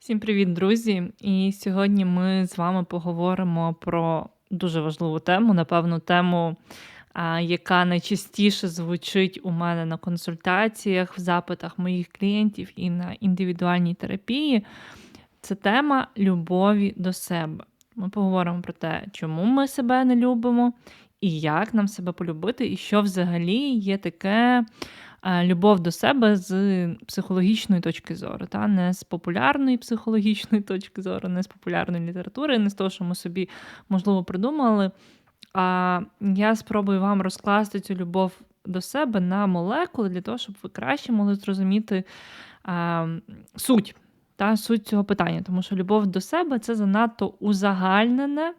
Всім привіт, друзі! І сьогодні ми з вами поговоримо про дуже важливу тему, напевно, тему, яка найчастіше звучить у мене на консультаціях, в запитах моїх клієнтів і на індивідуальній терапії. Це тема любові до себе. Ми поговоримо про те, чому ми себе не любимо, і як нам себе полюбити, і що взагалі є таке любов до себе з психологічної точки зору, та? не з популярної психологічної точки зору, не з популярної літератури, не з того, що ми собі, можливо, придумали. А я спробую вам розкласти цю любов до себе на молекули для того, щоб ви краще могли зрозуміти а, суть та суть цього питання, тому що любов до себе це занадто узагальнене,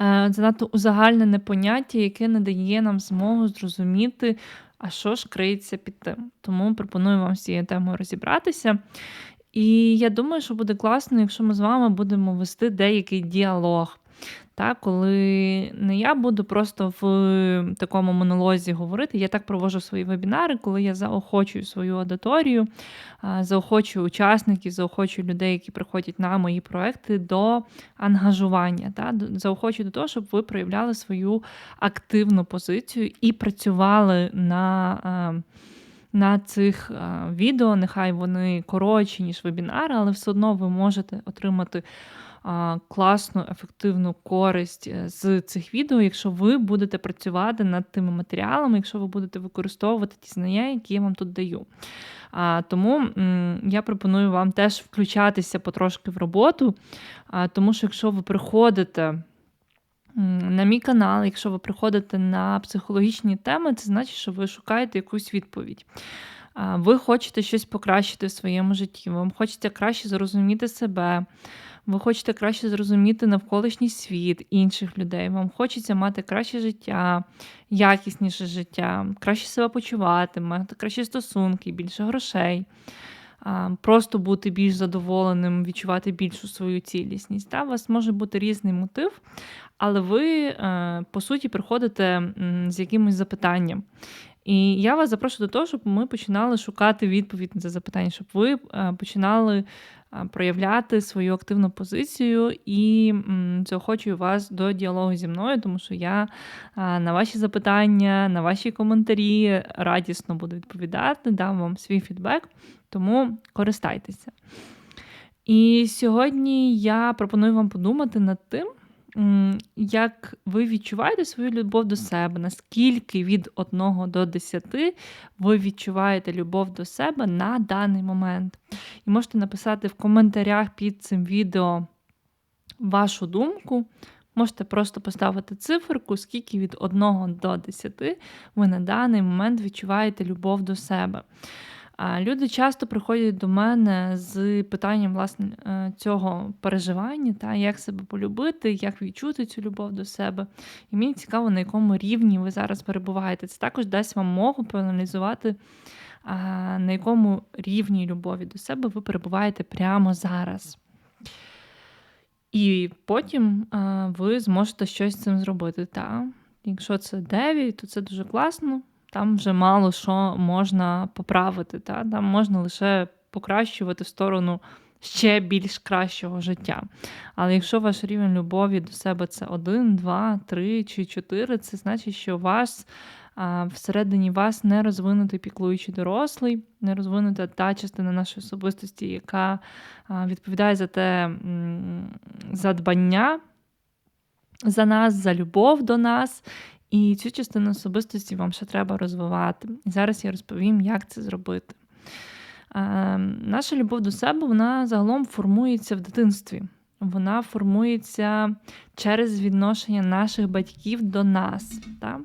е, занадто узагальнене поняття, яке не дає нам змогу зрозуміти, а що ж криється під тим. Тому пропоную вам з цією темою розібратися. І я думаю, що буде класно, якщо ми з вами будемо вести деякий діалог. Так, коли не я буду просто в такому монолозі говорити, я так провожу свої вебінари, коли я заохочую свою аудиторію, заохочую учасників, заохочую людей, які приходять на мої проекти до ангажування, так, заохочую до того, щоб ви проявляли свою активну позицію і працювали на. На цих відео, нехай вони коротші, ніж вебінари, але все одно ви можете отримати класну, ефективну користь е, з цих відео, якщо ви будете працювати над тими матеріалами, якщо ви будете використовувати ті знання, які я вам тут даю. А, Тому м, я пропоную вам теж включатися потрошки в роботу, а, тому що якщо ви приходите. На мій канал, якщо ви приходите на психологічні теми, це значить, що ви шукаєте якусь відповідь. Ви хочете щось покращити в своєму житті, вам хочеться краще зрозуміти себе, ви хочете краще зрозуміти навколишній світ інших людей. Вам хочеться мати краще життя, якісніше життя, краще себе почувати, мати кращі стосунки, більше грошей, просто бути більш задоволеним, відчувати більшу свою цілісність. Та? У вас може бути різний мотив, але ви, е, по суті, приходите з якимось запитанням. І я вас запрошую до того, щоб ми починали шукати відповідь на це запитання, щоб ви е, починали проявляти свою активну позицію і заохочую вас до діалогу зі мною, тому що я на ваші запитання, на ваші коментарі радісно буду відповідати, дам вам свій фідбек, тому користайтеся. І сьогодні я пропоную вам подумати над тим, як ви відчуваєте свою любов до себе, наскільки від 1 до 10 ви відчуваєте любов до себе на даний момент. І можете написати в коментарях під цим відео вашу думку. Можете просто поставити циферку, скільки від 1 до 10 ви на даний момент відчуваєте любов до себе. Люди часто приходять до мене з питанням власне е, цього переживання, та як себе полюбити, як відчути цю любов до себе. І мені цікаво, на якому рівні ви зараз перебуваєте. Це також дасть вам могу проаналізувати, на якому рівні любові до себе ви перебуваєте прямо зараз. І потім ви зможете щось з цим зробити. Та? Якщо це 9, то це дуже класно там вже мало що можна поправити. Та? Там можна лише покращувати в сторону ще більш кращого життя. Але якщо ваш рівень любові до себе це один, два, три чи чотири, це значить, що вас. Всередині вас не розвинутий піклуючий дорослий, не розвинута та частина нашої особистості, яка відповідає за те задбання за нас, за любов до нас, і цю частину особистості вам ще треба розвивати. І зараз я розповім, як це зробити. Е, наша любов до себе вона загалом формується в дитинстві. Вона формується через відношення наших батьків до нас. Так?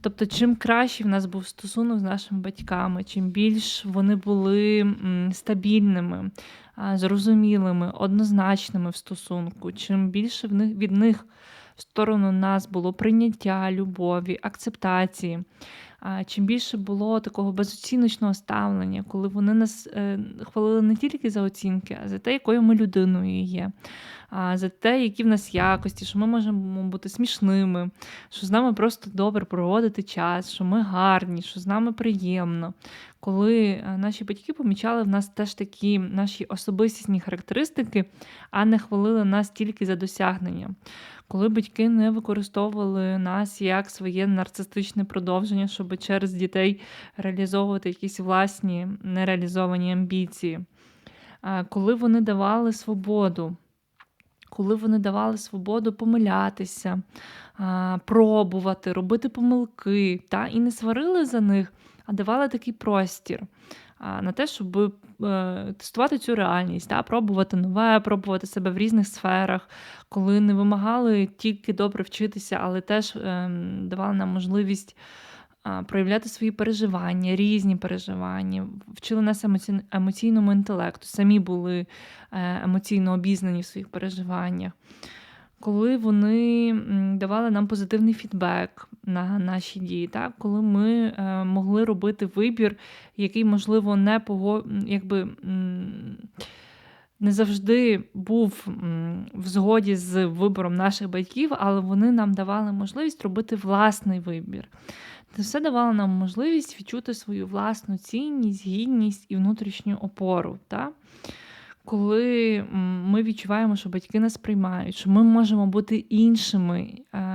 Тобто, чим краще в нас був стосунок з нашими батьками, чим більш вони були стабільними, зрозумілими, однозначними в стосунку, чим більше в них від них сторону нас було прийняття, любові, акцептації, чим більше було такого безоціночного ставлення, коли вони нас е, хвалили не тільки за оцінки, а за те, якою ми людиною є, за те, які в нас якості, що ми можемо бути смішними, що з нами просто добре проводити час, що ми гарні, що з нами приємно. Коли е, наші батьки помічали в нас теж такі наші особистісні характеристики, а не хвалили нас тільки за досягнення. Коли батьки не використовували нас як своє нарцистичне продовження, щоб через дітей реалізовувати якісь власні нереалізовані амбіції, коли вони давали свободу, коли вони давали свободу помилятися, пробувати, робити помилки, та, і не сварили за них, а давали такий простір на те, щоб е, тестувати цю реальність, та, пробувати нове, пробувати себе в різних сферах, коли не вимагали тільки добре вчитися, але теж е, давали нам можливість. Проявляти свої переживання, різні переживання, вчили нас емоційному інтелекту, самі були е, емоційно обізнані в своїх переживаннях. Коли вони давали нам позитивний фідбек на наші дії, так? коли ми е, могли робити вибір, який, можливо, не пого... якби, не завжди був в згоді з вибором наших батьків, але вони нам давали можливість робити власний вибір. Це все давало нам можливість відчути свою власну цінність, гідність і внутрішню опору. Так? Коли ми відчуваємо, що батьки нас приймають, що ми можемо бути іншими,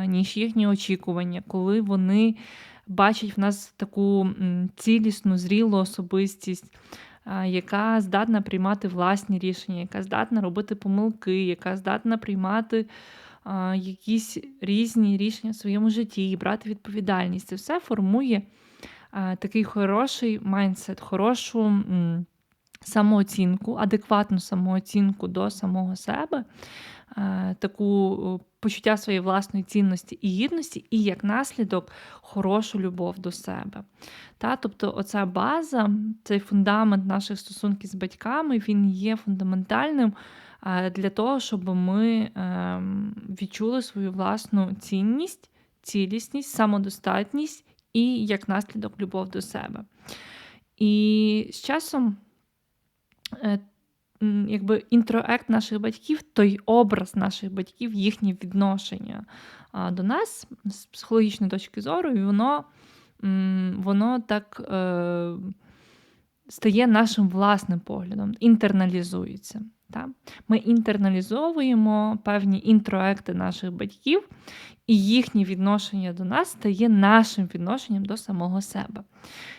ніж їхні очікування, коли вони бачать в нас таку цілісну, зрілу особистість, яка здатна приймати власні рішення, яка здатна робити помилки, яка здатна приймати якісь різні рішення в своєму житті і брати відповідальність. Це все формує такий хороший майндсет, хорошу. самооцінку, адекватну самооцінку до самого себе, таку почуття своєї власної цінності і гідності, і як наслідок хорошу любов до себе. Та? Тобто, оця база, цей фундамент наших стосунків з батьками, він є фундаментальним. Для того, щоб ми ем, відчули свою власну цінність, цілісність, самодостатність і як наслідок любов до себе. І з часом Е, якби інтроект наших батьків, той образ наших батьків, їхнє відношення до нас з психологічної точки зору, і воно воно так е, стає нашим власним поглядом, інтерналізується. Так? Ми інтерналізовуємо певні інтроекти наших батьків, і їхнє відношення до нас стає нашим відношенням до самого себе.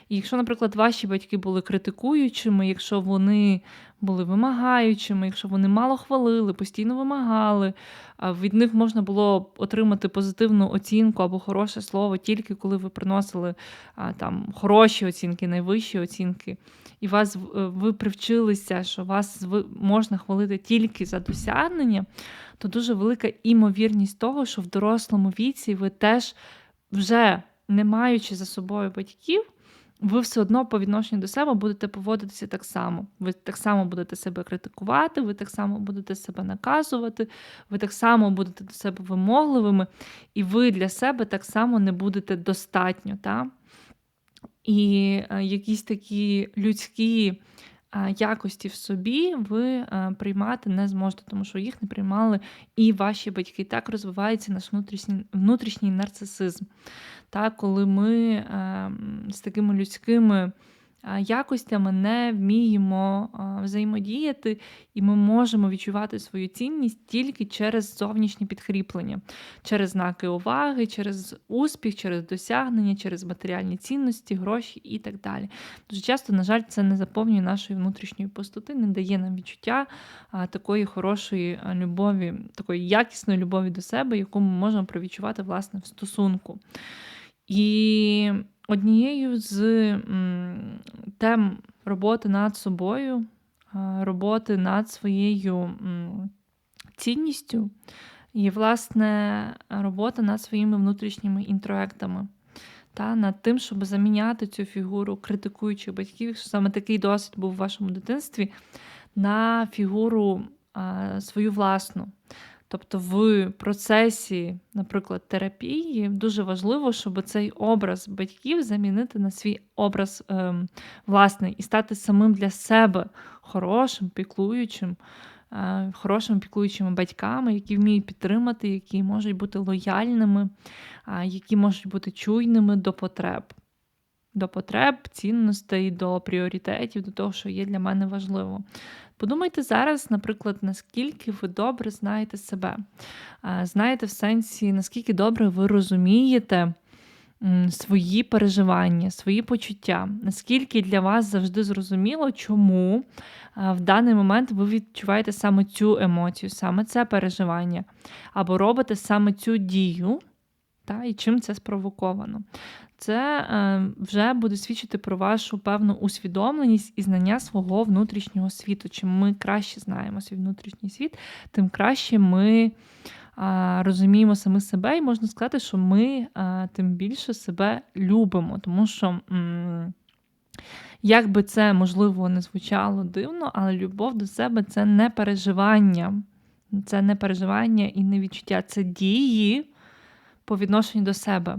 І якщо, наприклад, ваші батьки були критикуючими, якщо вони були вимагаючими, якщо вони мало хвалили, постійно вимагали, від них можна було отримати позитивну оцінку або хороше слово тільки коли ви приносили там хороші оцінки, найвищі оцінки, і вас ви привчилися, що вас можна хвалити тільки за досягнення, то дуже велика імовірність того, що в дорослому віці ви теж вже не маючи за собою батьків ви все одно по відношенню до себе будете поводитися так само. Ви так само будете себе критикувати, ви так само будете себе наказувати, ви так само будете до себе вимогливими, і ви для себе так само не будете достатньо. Та? І е, якісь такі людські якості в собі ви е, приймати не зможете, тому що їх не приймали і ваші батьки. Так розвивається наш внутрішній внутрішній нарцисизм. Так, Коли ми ем, з такими людськими якостями не вміємо взаємодіяти, і ми можемо відчувати свою цінність тільки через зовнішнє підкріплення, через знаки уваги, через успіх, через досягнення, через матеріальні цінності, гроші і так далі. Дуже часто, на жаль, це не заповнює нашої внутрішньої пустоти, не дає нам відчуття такої хорошої любові, такої якісної любові до себе, яку ми можемо провідчувати власне в стосунку. І однією з тем роботи над собою, роботи над своєю цінністю є, власне, робота над своїми внутрішніми інтроектами. Та, Над тим, щоб заміняти цю фігуру критикуючих батьків, що саме такий досвід був у вашому дитинстві, на фігуру а, свою власну. Тобто в процесі, наприклад, терапії дуже важливо, щоб цей образ батьків замінити на свій образ ем, власний і стати самим для себе хорошим, піклуючим, е, хорошими піклуючими батьками, які вміють підтримати, які можуть бути лояльними, е, які можуть бути чуйними до потреб. До потреб, цінностей, до пріоритетів, до того, що є для мене важливо. Подумайте зараз, наприклад, наскільки ви добре знаєте себе. Знаєте в сенсі, наскільки добре ви розумієте свої переживання, свої почуття, наскільки для вас завжди зрозуміло, чому в даний момент ви відчуваєте саме цю емоцію, саме це переживання, або робите саме цю дію, та, і чим це спровоковано це е, вже буде свідчити про вашу певну усвідомленість і знання свого внутрішнього світу. Чим ми краще знаємо свій внутрішній світ, тим краще ми розуміємо саме себе, і можна сказати, що ми тим більше себе любимо, тому що. Як би це можливо не звучало дивно, але любов до себе це не переживання, це не переживання і не відчуття, це дії по відношенню до себе.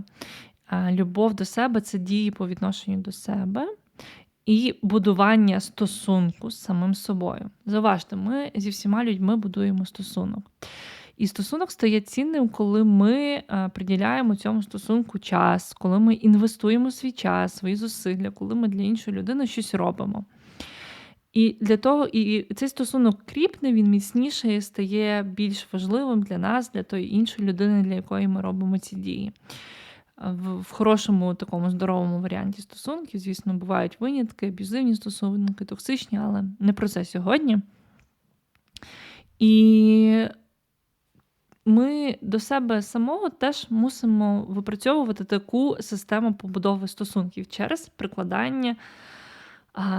Любов до себе це дії по відношенню до себе і будування стосунку з самим собою. Заважте, ми зі всіма людьми будуємо стосунок. І стосунок стає цінним, коли ми приділяємо цьому стосунку час, коли ми інвестуємо свій час, свої зусилля, коли ми для іншої людини щось робимо. І для того, і цей стосунок кріпне, він міцніше стає більш важливим для нас, для тої іншої людини, для якої ми робимо ці дії в, хорошому такому здоровому варіанті стосунків. Звісно, бувають винятки, аб'юзивні стосунки, токсичні, але не про це сьогодні. І ми до себе самого теж мусимо випрацьовувати таку систему побудови стосунків через прикладання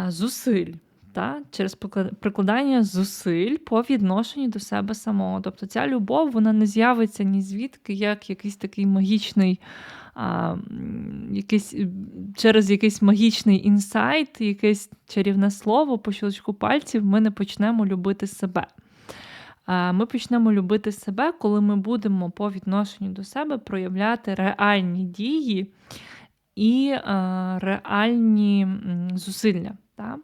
зусиль. Та, через прикладання зусиль по відношенню до себе самого. Тобто ця любов вона не з'явиться ні звідки, як якийсь такий магічний а, якийсь, через якийсь магічний інсайт, якесь чарівне слово по щелчку пальців, ми не почнемо любити себе. Ми почнемо любити себе, коли ми будемо по відношенню до себе проявляти реальні дії і реальні зусилля. Так?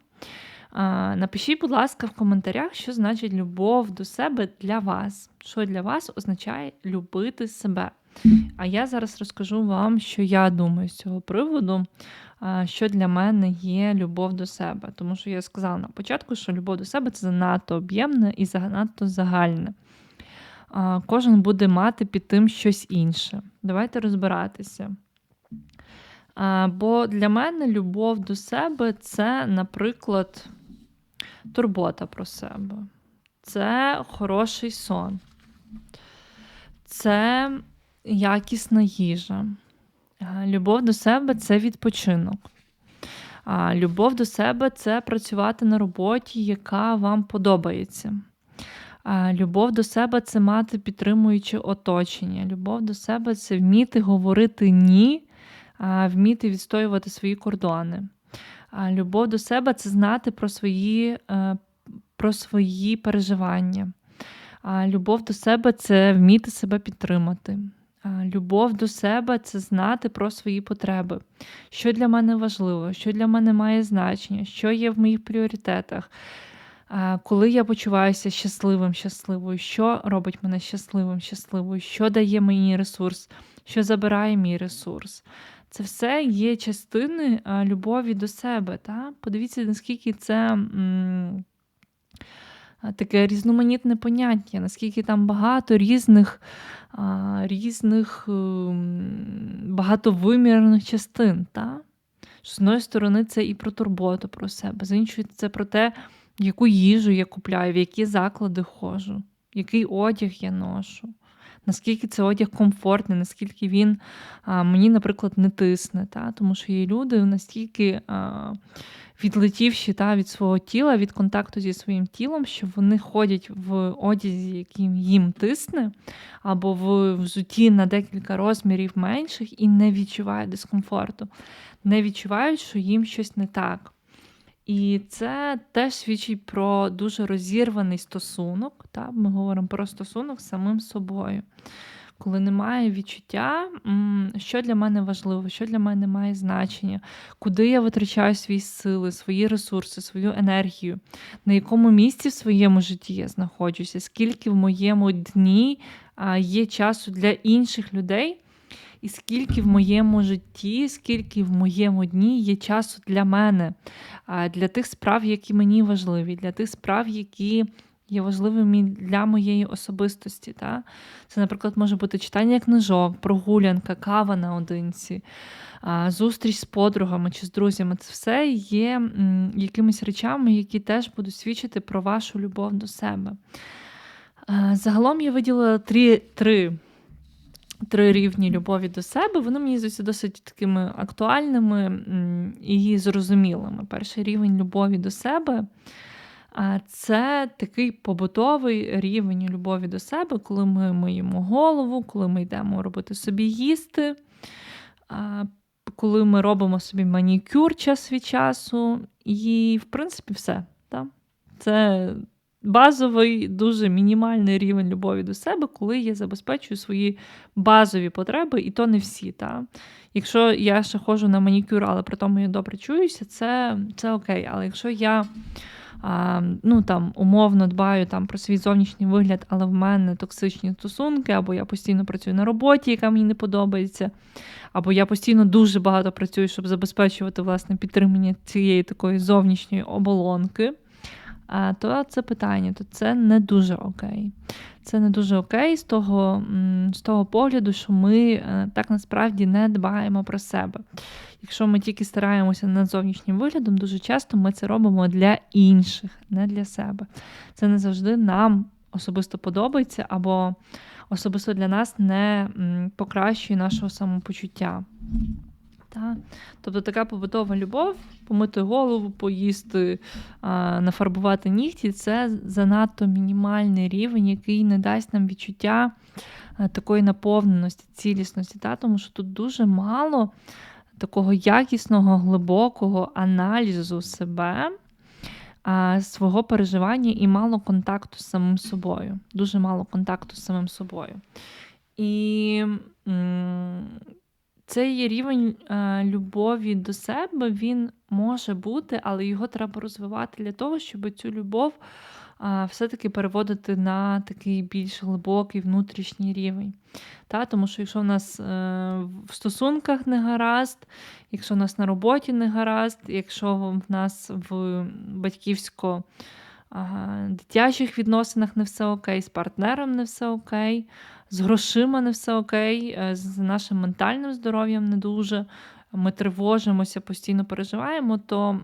Напишіть, будь ласка, в коментарях, що значить любов до себе для вас. Що для вас означає любити себе. А я зараз розкажу вам, що я думаю з цього приводу, що для мене є любов до себе. Тому що я сказала на початку, що любов до себе це занадто об'ємне і занадто загальне. Кожен буде мати під тим щось інше. Давайте розбиратися. Бо для мене любов до себе це, наприклад, турбота про себе, це хороший сон, це якісна їжа. Любов до себе це відпочинок. Любов до себе це працювати на роботі, яка вам подобається. Любов до себе це мати підтримуюче оточення. Любов до себе це вміти говорити ні, вміти відстоювати свої кордони. Любов до себе це знати про свої, е, про свої переживання. Любов до себе це вміти себе підтримати. Любов до себе це знати про свої потреби, що для мене важливо, що для мене має значення, що є в моїх пріоритетах. Коли я почуваюся щасливим, щасливою, що робить мене щасливим, щасливою, що дає мені ресурс, що забирає мій ресурс. Це все є частини любові до себе. Та? Подивіться, наскільки це м, таке різноманітне поняття, наскільки там багато різних різних ем, багатовимірних частин. Та? З одної сторони, це і про турботу про себе, з іншої, це про те, яку їжу я купляю, в які заклади ходжу, який одяг я ношу наскільки цей одяг комфортний, наскільки він а, мені, наприклад, не тисне. Та? Тому що є люди настільки а, відлетівші та, від свого тіла, від контакту зі своїм тілом, що вони ходять в одязі, яким їм тисне, або в взуті на декілька розмірів менших, і не відчувають дискомфорту, не відчувають, що їм щось не так. І це теж свідчить про дуже розірваний стосунок. Та? Ми говоримо про стосунок з самим собою. Коли немає відчуття, що для мене важливо, що для мене має значення, куди я витрачаю свої сили, свої ресурси, свою енергію, на якому місці в своєму житті я знаходжуся, скільки в моєму дні є часу для інших людей, і скільки в моєму житті, скільки в моєму дні є часу для мене, для тих справ, які мені важливі, для тих справ, які є важливими для моєї особистості. Та? Це, наприклад, може бути читання книжок, прогулянка, кава наодинці, зустріч з подругами чи з друзями. Це все є якимись речами, які теж будуть свідчити про вашу любов до себе. Загалом я виділила три три, три рівні любові до себе. Вони мені здаються досить такими актуальними і зрозумілими. Перший рівень любові до себе це такий побутовий рівень любові до себе, коли ми миємо голову, коли ми йдемо робити собі їсти, коли ми робимо собі манікюр час від часу. І, в принципі, все. Так? Це базовий, дуже мінімальний рівень любові до себе, коли я забезпечую свої базові потреби, і то не всі. Та? Якщо я ще ходжу на манікюр, але при тому я добре чуюся, це, це окей. Але якщо я а, ну там умовно дбаю там про свій зовнішній вигляд, але в мене токсичні стосунки, або я постійно працюю на роботі, яка мені не подобається, або я постійно дуже багато працюю, щоб забезпечувати власне підтримання цієї такої зовнішньої оболонки то це питання, то це не дуже окей. Це не дуже окей з того з того погляду, що ми е, так насправді не дбаємо про себе. Якщо ми тільки стараємося над зовнішнім виглядом, дуже часто ми це робимо для інших, не для себе. Це не завжди нам особисто подобається, або особисто для нас не покращує нашого самопочуття. Та? Тобто така побутова любов, помити голову, поїсти, нафарбувати нігті це занадто мінімальний рівень, який не дасть нам відчуття такої наповненості, цілісності. Та? Тому що тут дуже мало такого якісного, глибокого аналізу себе, свого переживання і мало контакту з самим собою. Дуже мало контакту з самим собою. І цей рівень е, любові до себе він може бути, але його треба розвивати для того, щоб цю любов е, все-таки переводити на такий більш глибокий внутрішній рівень. Та? Тому що якщо в нас е, в стосунках не гаразд, якщо в нас на роботі не гаразд, якщо в нас в батьківсько дитячих відносинах не все окей, з партнером не все окей, з грошима не все окей, е, з нашим ментальним здоров'ям не дуже. Ми тривожимося, постійно переживаємо, то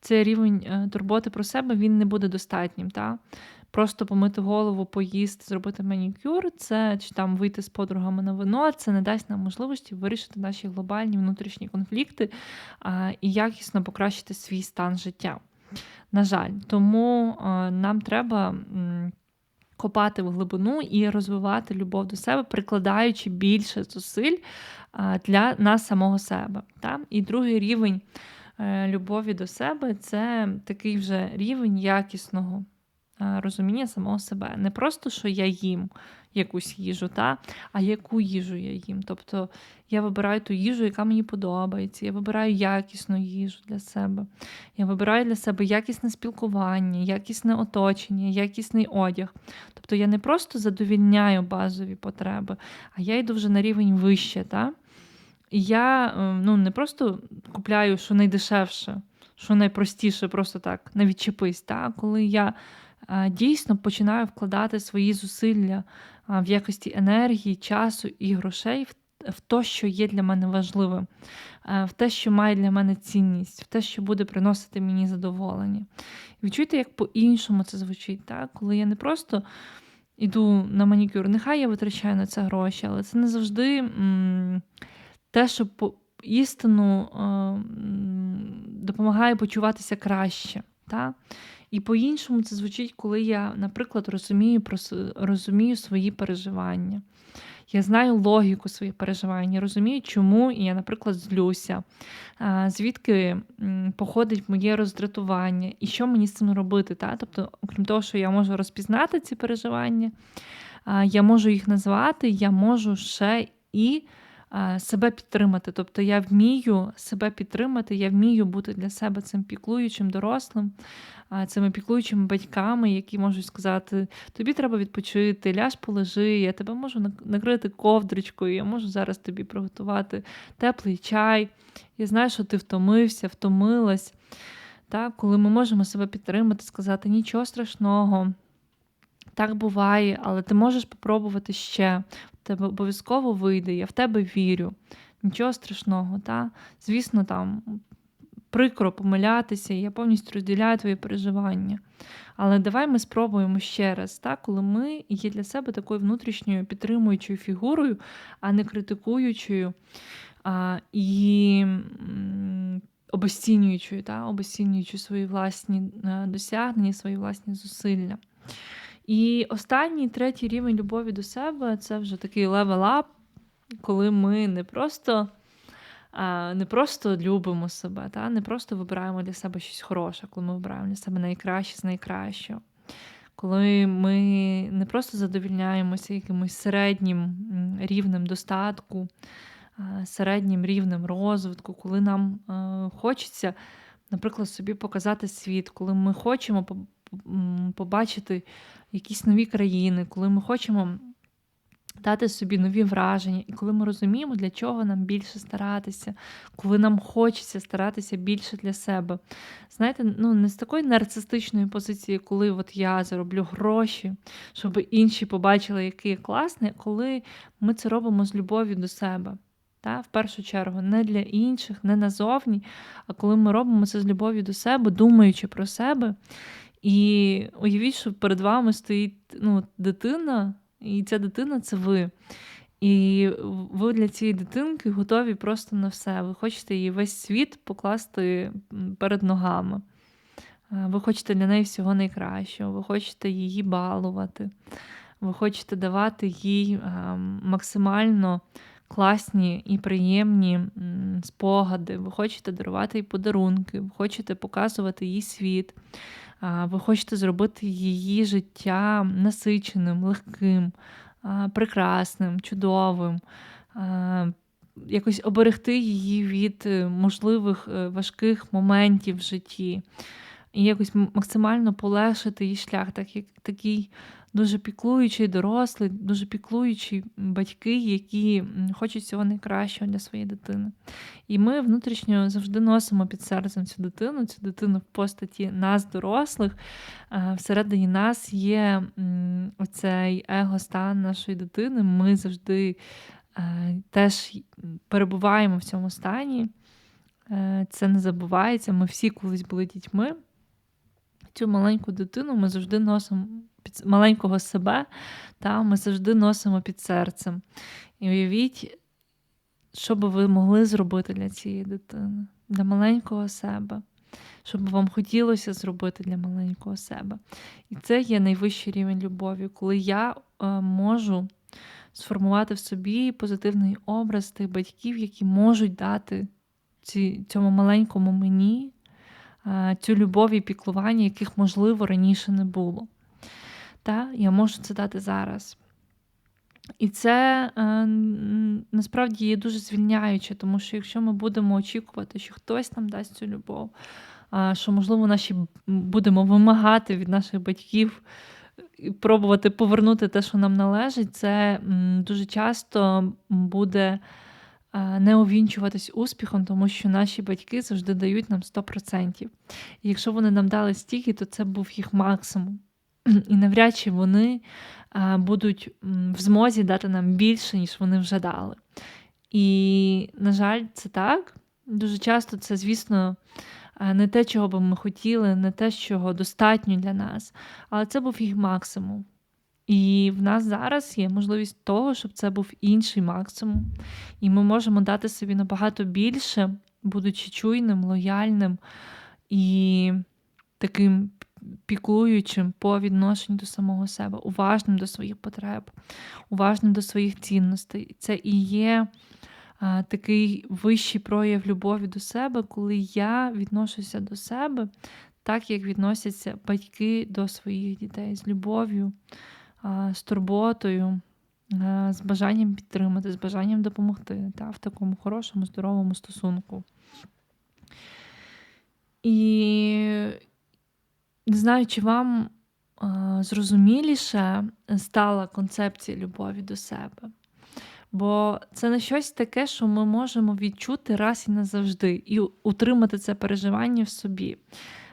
цей рівень е, турботи про себе він не буде достатнім. Та? Просто помити голову, поїсти, зробити манікюр, це чи там вийти з подругами на вино, це не дасть нам можливості вирішити наші глобальні внутрішні конфлікти а, і якісно покращити свій стан життя. На жаль, тому нам треба. Копати в глибину і розвивати любов до себе, прикладаючи більше зусиль для нас самого себе. І другий рівень е, любові до себе це такий вже рівень якісного розуміння самого себе. Не просто, що я їм якусь їжу, та, а яку їжу я їм. Тобто я вибираю ту їжу, яка мені подобається. Я вибираю якісну їжу для себе. Я вибираю для себе якісне спілкування, якісне оточення, якісний одяг. Тобто я не просто задовільняю базові потреби, а я йду вже на рівень вище. Та? І я е, ну, не просто купляю що найдешевше, що найпростіше, просто так, не відчепись. Та? Коли я дійсно починаю вкладати свої зусилля в якості енергії, часу і грошей в те, що є для мене важливим, в те, що має для мене цінність, в те, що буде приносити мені задоволення. Відчуйте, як по-іншому це звучить, так? коли я не просто йду на манікюр, нехай я витрачаю на це гроші, але це не завжди м- те, що по істину е- допомагає почуватися краще. Так? І по-іншому це звучить, коли я, наприклад, розумію розумію свої переживання. Я знаю логіку своїх переживань, я розумію, чому я, наприклад, злюся, звідки походить моє роздратування і що мені з цим робити. Та? Тобто, окрім того, що я можу розпізнати ці переживання, я можу їх назвати, я можу ще і себе підтримати. Тобто я вмію себе підтримати, я вмію бути для себе цим піклуючим дорослим, цими піклуючими батьками, які можуть сказати: тобі треба відпочити, ляж полежи, я тебе можу накрити ковдрочкою, я можу зараз тобі приготувати теплий чай. Я знаю, що ти втомився, втомилась. Так, Коли ми можемо себе підтримати, сказати нічого страшного. Так буває, але ти можеш спробувати ще. В тебе обов'язково вийде, я в тебе вірю. Нічого страшного. Та? Звісно, там прикро помилятися, я повністю розділяю твої переживання. Але давай ми спробуємо ще раз, так? коли ми є для себе такою внутрішньою підтримуючою фігурою, а не критикуючою а, і обесцінюючою, та? обесцінюючи свої власні е, досягнення, свої власні зусилля. І останній третій рівень любові до себе це вже такий левел-ап, коли ми не просто не просто любимо себе, та? не просто вибираємо для себе щось хороше, коли ми вибираємо для себе найкраще з найкращого. Коли ми не просто задовільняємося якимось середнім рівнем достатку, середнім рівнем розвитку, коли нам хочеться, наприклад, собі показати світ, коли ми хочемо побачити якісь нові країни, коли ми хочемо дати собі нові враження, і коли ми розуміємо, для чого нам більше старатися, коли нам хочеться старатися більше для себе. Знаєте, ну не з такої нарцистичної позиції, коли от я зароблю гроші, щоб інші побачили, який я класний, коли ми це робимо з любов'ю до себе. Та, В першу чергу, не для інших, не назовні, а коли ми робимо це з любов'ю до себе, думаючи про себе. І уявіть, що перед вами стоїть ну, дитина, і ця дитина це ви. І ви для цієї дитинки готові просто на все. Ви хочете її весь світ покласти перед ногами. Ви хочете для неї всього найкращого, ви хочете її балувати, ви хочете давати їй максимально класні і приємні спогади, ви хочете дарувати їй подарунки, ви хочете показувати їй світ ви хочете зробити її життя насиченим, легким, прекрасним, чудовим, якось оберегти її від е, можливих е, важких моментів в житті. І якось максимально полегшити її шлях, так як такий дуже піклуючий дорослий, дуже піклуючі батьки, які хочуть всього найкращого для своєї дитини. І ми внутрішньо завжди носимо під серцем цю дитину, цю дитину в постаті нас, дорослих. Всередині нас є оцей его-стан нашої дитини. Ми завжди е, теж перебуваємо в цьому стані. Е, це не забувається. Ми всі колись були дітьми. Цю маленьку дитину ми завжди носимо під маленького себе, та ми завжди носимо під серцем. І уявіть, що би ви могли зробити для цієї дитини, для маленького себе, що би вам хотілося зробити для маленького себе. І це є найвищий рівень любові, коли я е, можу сформувати в собі позитивний образ тих батьків, які можуть дати цьому маленькому мені. Е, цю любов і піклування, яких, можливо, раніше не було. Та? Я можу це дати зараз. І це е, насправді є дуже звільняюче, тому що якщо ми будемо очікувати, що хтось нам дасть цю любов, що, можливо, наші будемо вимагати від наших батьків і пробувати повернути те, що нам належить, це дуже часто буде не увінчуватись успіхом, тому що наші батьки завжди дають нам 100%. І якщо вони нам дали стільки, то це був їх максимум і навряд чи вони будуть в змозі дати нам більше, ніж вони вже дали. І, на жаль, це так. Дуже часто це, звісно, не те, чого би ми хотіли, не те, чого достатньо для нас, але це був їх максимум. І в нас зараз є можливість того, щоб це був інший максимум. І ми можемо дати собі набагато більше, будучи чуйним, лояльним і таким піклуючим по відношенню до самого себе, уважним до своїх потреб, уважним до своїх цінностей. Це і є а, такий вищий прояв любові до себе, коли я відношуся до себе так, як відносяться батьки до своїх дітей з любов'ю, з турботою, з бажанням підтримати, з бажанням допомогти та, в такому хорошому, здоровому стосунку. І не знаю, чи вам зрозуміліше стала концепція любові до себе. Бо це не щось таке, що ми можемо відчути раз і назавжди, і утримати це переживання в собі.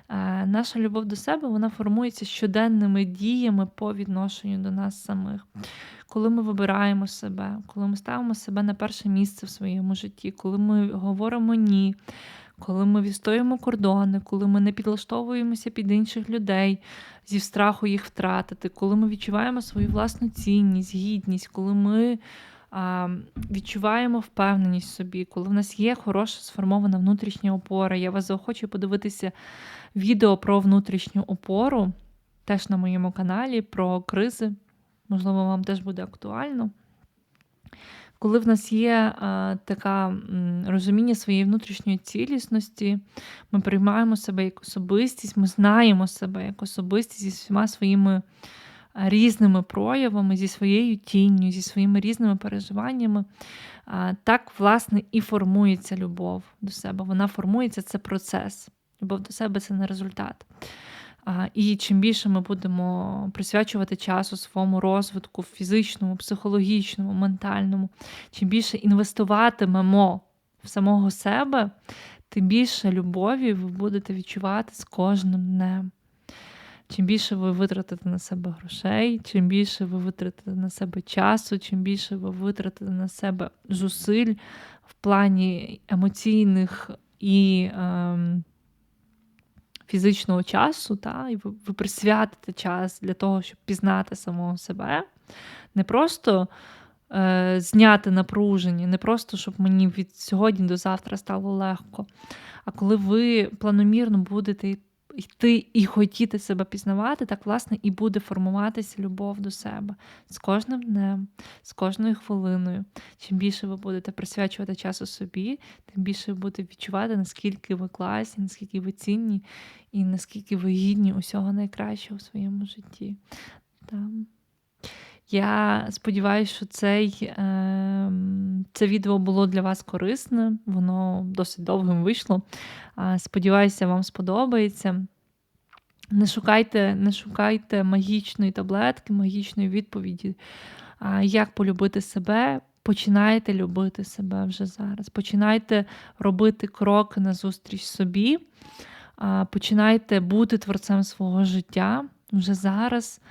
Е, Наша любов до себе вона формується щоденними діями по відношенню до нас самих. Коли ми вибираємо себе, коли ми ставимо себе на перше місце в своєму житті, коли ми говоримо ні, коли ми відстоюємо кордони, коли ми не підлаштовуємося під інших людей зі страху їх втратити, коли ми відчуваємо свою власну цінність, гідність, коли ми відчуваємо впевненість в собі, коли в нас є хороша сформована внутрішня опора. Я вас заохочую подивитися відео про внутрішню опору, теж на моєму каналі, про кризи. Можливо, вам теж буде актуально. Коли в нас є а, така розуміння своєї внутрішньої цілісності, ми приймаємо себе як особистість, ми знаємо себе як особистість зі всіма своїми різними проявами, зі своєю тінню, зі своїми різними переживаннями. Так, власне, і формується любов до себе. Вона формується це процес. Любов до себе це не результат. І чим більше ми будемо присвячувати часу своєму розвитку фізичному, психологічному, ментальному, чим більше інвестуватимемо в самого себе, тим більше любові ви будете відчувати з кожним днем. Чим більше ви витратите на себе грошей, чим більше ви витратите на себе часу, чим більше ви витратите на себе зусиль в плані емоційних і. Ем, фізичного часу, та, і ви, ви присвятите час для того, щоб пізнати самого себе. Не просто е, зняти напруження, не просто, щоб мені від сьогодні до завтра стало легко. А коли ви планомірно будете йти і хотіти себе пізнавати, так, власне, і буде формуватися любов до себе з кожним днем, з кожною хвилиною. Чим більше ви будете присвячувати часу собі, тим більше ви будете відчувати, наскільки ви класні, наскільки ви цінні і наскільки ви гідні усього найкращого у своєму житті. Там. Я сподіваюся, що цей, е, це відео було для вас корисне, воно досить довгим вийшло. Сподіваюся, вам сподобається. Не шукайте, не шукайте магічної таблетки, магічної відповіді, як полюбити себе. Починайте любити себе вже зараз. Починайте робити кроки назустріч собі, починайте бути творцем свого життя вже зараз.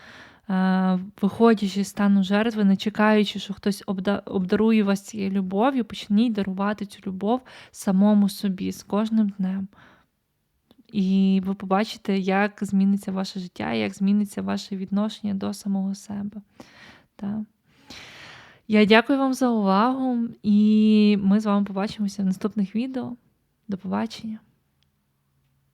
Е, виходячи з стану жертви, не чекаючи, що хтось обдарує вас цією любов'ю, почніть дарувати цю любов самому собі з кожним днем. І ви побачите, як зміниться ваше життя, як зміниться ваше відношення до самого себе. Так. Я дякую вам за увагу, і ми з вами побачимося в наступних відео. До побачення!